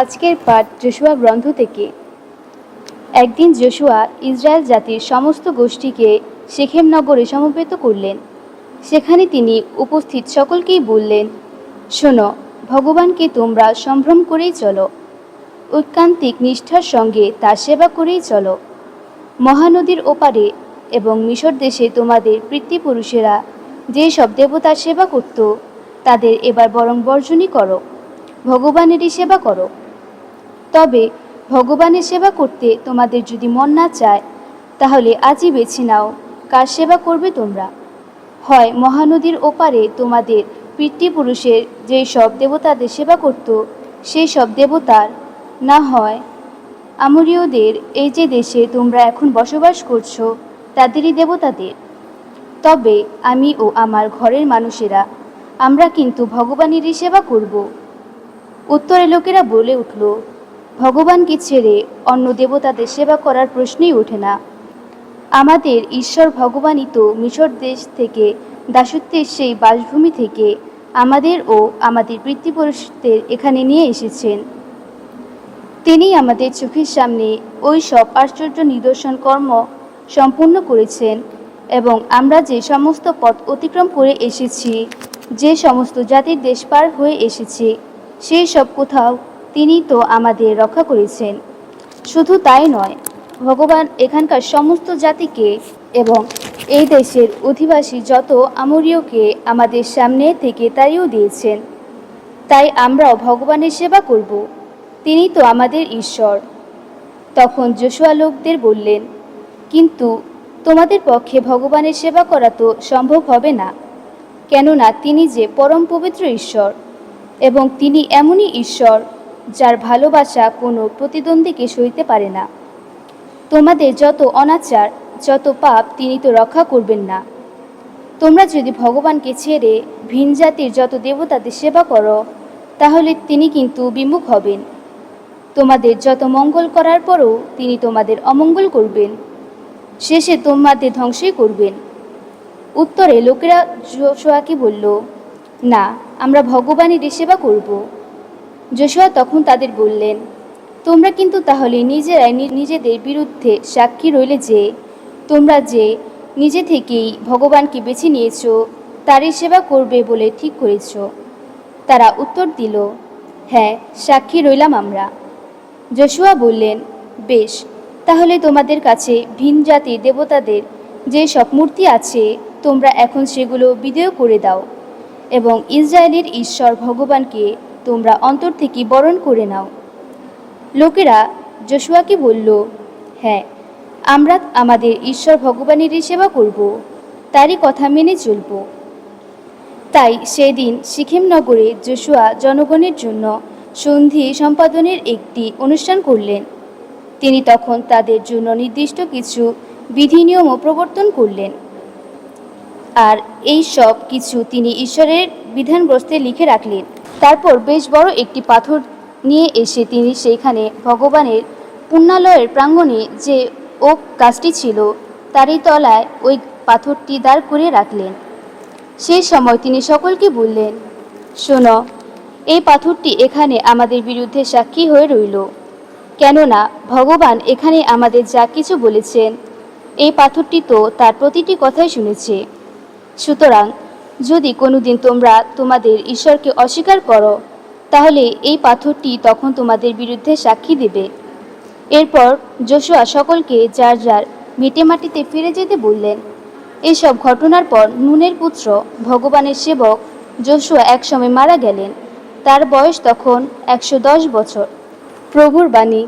আজকের পাঠ জোশুয়া গ্রন্থ থেকে। একদিন জোশুয়া ইসরায়েল জাতির সমস্ত গোষ্ঠীকে শেখেম নগরে সমবেত করলেন। সেখানে তিনি উপস্থিত সকলকেই বললেন, শোনো, ভগবানকে তোমরা সম্ভ্রম করেই চলো। ঐকান্তিক নিষ্ঠার সঙ্গে তার সেবা করেই চলো। মহানদীর ওপারে এবং মিশর দেশে তোমাদের পিতৃপুরুষেরা যে সব দেবতার সেবা করত, তাদের এবার বরং বর্জনই করো। ভগবানেরই সেবা করো। তবে ভগবানের সেবা করতে তোমাদের যদি মন না চায়, তাহলে আজই বেছে নাও। কার সেবা করবে তোমরা? হয় মহানদীর ওপারে তোমাদের পিতৃপুরুষের যেই সব দেবতাদের সেবা করত, সেই সব দেবতার? না হয়। আমরীয়দের এই যে দেশে তোমরা এখন বসবাস করছ, তাদেরই দেবতাদের। তবে আমি ও আমার ঘরের মানুষেরা, আমরা কিন্তু ভগবানেরই সেবা করব। উত্তরে লোকেরা বলে উঠল ভগবানকে ছেড়ে অন্য দেবতাদের সেবা করার প্রশ্নই ওঠে না। আমাদের ঈশ্বর ভগবানই তো মিশর দেশ থেকে, দাসত্বের সেই বাসভূমি থেকে আমাদের ও আমাদের পিতৃপুরুষদের এখানে নিয়ে এসেছেন। তিনি আমাদের চোখের সামনে ওই সব আশ্চর্য নিদর্শন কর্ম সম্পূর্ণ করেছেন এবং আমরা যে সমস্ত পথ অতিক্রম করে এসেছি, যে সমস্ত জাতির দেশ পার হয়ে এসেছি, সেই সব কোথাও তিনি তো আমাদের রক্ষা করেছেন। শুধু তাই নয়, ভগবান এখানকার সমস্ত জাতিকে এবং এই দেশের অধিবাসী যত আমরীয়কে আমাদের সামনে থেকে তাড়িয়েও দিয়েছেন, তাই আমরাও ভগবানের সেবা করব। তিনি তো আমাদের ঈশ্বর। তখন যশোয়া লোকদের বললেন, কিন্তু তোমাদের পক্ষে ভগবানের সেবা করা তো সম্ভব হবে না, কেননা তিনি যে পরম পবিত্র ঈশ্বর এবং তিনি এমনই ঈশ্বর যার ভালোবাসা কোনো প্রতিদ্বন্দ্বীকে সইতে পারে না। তোমাদের যত অনাচার, যত পাপ তিনি তো রক্ষা করবেন না। তোমরা যদি ভগবানকে ছেড়ে ভিন জাতির যত দেবতাদের সেবা করো, তাহলে তিনি কিন্তু বিমুখ হবেন। তোমাদের যত মঙ্গল করার পরও তিনি তোমাদের অমঙ্গল করবেন। শেষে তোমাদের ধ্বংসই করবেন। উত্তরে লোকেরা যোশোয়াকে বলল, না, আমরা ভগবানেরই সেবা করব। যোশোয়া তখন তাদের বললেন, তোমরা কিন্তু তাহলে নিজেরাই নিজেদের বিরুদ্ধে সাক্ষী রইলে যে, তোমরা যে নিজে থেকেই ভগবানকে বেছে নিয়েছ, তারই সেবা করবে বলে ঠিক করেছ। তারা উত্তর দিল হ্যাঁ সাক্ষী রইলাম আমরা। যশুয়া বললেন, বেশ, তাহলে তোমাদের কাছে ভিন জাতির দেবতাদের যে সব মূর্তি আছে, তোমরা এখন সেগুলো বিদেয় করে দাও এবং ইসরায়েলের ঈশ্বর ভগবানকে তোমরা অন্তর থেকে বরণ করে নাও। লোকেরা যশুয়াকে বলল হ্যাঁ আমরা আমাদের ঈশ্বর ভগবানেরই সেবা করব, তারই কথা মেনে চলব। তাই সেদিন সিকিমনগরে যশুয়া জনগণের জন্য সন্ধি সম্পাদনের একটি অনুষ্ঠান করলেন। তিনি তখন তাদের জন্য নির্দিষ্ট কিছু বিধিনিয়মও প্রবর্তন করলেন। আর এই সব কিছু তিনি ঈশ্বরের বিধানগ্রস্তে লিখে রাখলেন। তারপর বেশ বড় একটি পাথর নিয়ে এসে তিনি সেইখানে ভগবানের পুণ্যালয়ের প্রাঙ্গণে যে ওক গাছটি ছিল, তারই তলায় ওই পাথরটি দাঁড় করে রাখলেন। সেই সময় তিনি সকলকে বললেন, শোনো, এই পাথরটি এখানে আমাদের বিরুদ্ধে সাক্ষী হয়ে রইল। কেননা ভগবান এখানে আমাদের যা কিছু বলেছেন, এই পাথরটি তো তার প্রতিটি কথাই শুনেছে। সুতরাং যদি কোনোদিন তোমরা তোমাদের ঈশ্বরকে অস্বীকার করো, তাহলে এই পাথরটি তখন তোমাদের বিরুদ্ধে সাক্ষী দেবে। এরপর যশোয়া সকলকে যার যার মেটে মাটিতে ফিরে যেতে বললেন। এসব ঘটনার পর নুনের পুত্র, ভগবানের সেবক, যশোয়া একসময় মারা গেলেন। তার বয়স তখন একশো দশ বছর। প্রভুর বাণী